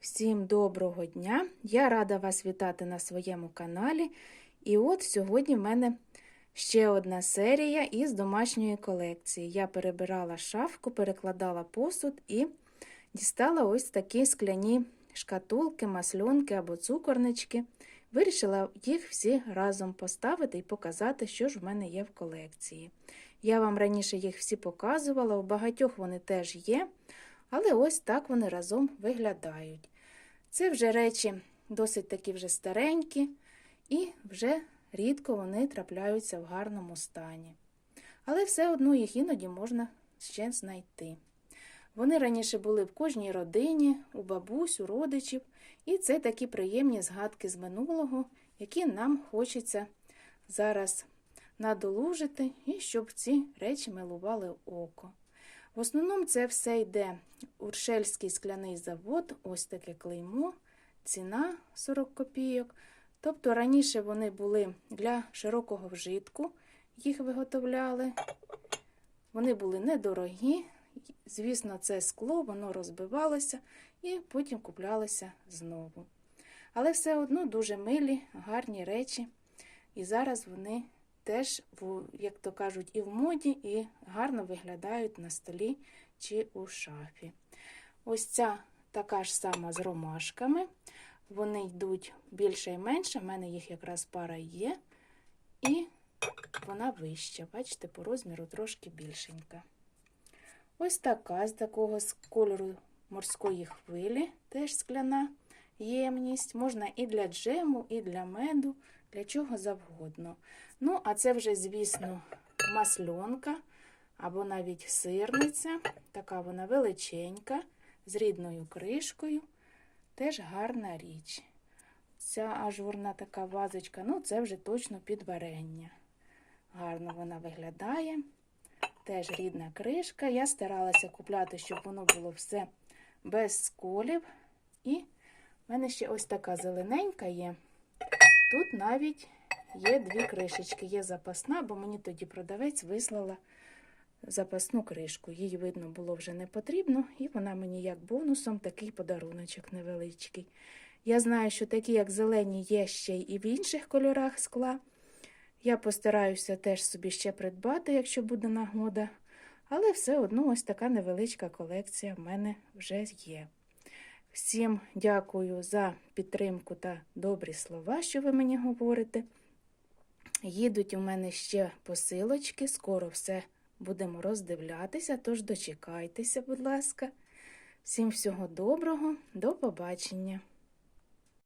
Всім доброго дня! Я рада вас вітати на своєму каналі. І от сьогодні в мене ще одна серія із домашньої колекції. Я перебирала шафку, перекладала посуд і дістала ось такі скляні шкатулки, масльонки або цукорнички. Вирішила їх всі разом поставити і показати, що ж в мене є в колекції. Я вам раніше їх всі показувала, у багатьох вони теж є. Але ось так вони разом виглядають. Це вже речі досить такі вже старенькі, і вже рідко вони трапляються в гарному стані. Але все одно їх іноді можна ще знайти. Вони раніше були в кожній родині, у бабусь, у родичів, і це такі приємні згадки з минулого, які нам хочеться зараз надолужити, і щоб ці речі милували око. В основному це все йде Уршельський скляний завод, ось таке клеймо, ціна 40 копійок. Тобто раніше вони були для широкого вжитку, їх виготовляли. Вони були недорогі. Звісно, це скло, воно розбивалося і потім куплялося знову. Але все одно дуже милі, гарні речі. І зараз вони теж, як то кажуть, і в моді, і гарно виглядають на столі чи у шафі. Ось ця така ж сама з ромашками. Вони йдуть більше і менше, в мене їх якраз пара є, і вона вища. Бачите, по розміру трошки більшенька. Ось така з такого з кольору морської хвилі, теж скляна ємність. Можна і для джему, і для меду, для чого завгодно. Ну, а це вже, звісно, масльонка або навіть сирниця. Така вона величенька, з рідною кришкою. Теж гарна річ. Ця ажурна така вазочка, ну, це вже точно під варення. Гарно вона виглядає. Теж рідна кришка. Я старалася купляти, щоб воно було все без сколів. І в мене ще ось така зелененька є. Тут навіть є дві кришечки. Є запасна, бо мені тоді продавець вислала запасну кришку. Їй, видно, було вже не потрібно, і вона мені як бонусом такий подаруночок невеличкий. Я знаю, що такі, як зелені, є ще і в інших кольорах скла. Я постараюся теж собі ще придбати, якщо буде нагода. Але все одно ось така невеличка колекція в мене вже є. Всім дякую за підтримку та добрі слова, що ви мені говорите. Їдуть у мене ще посилочки, скоро все будемо роздивлятися, тож дочекайтеся, будь ласка. Всім всього доброго, до побачення!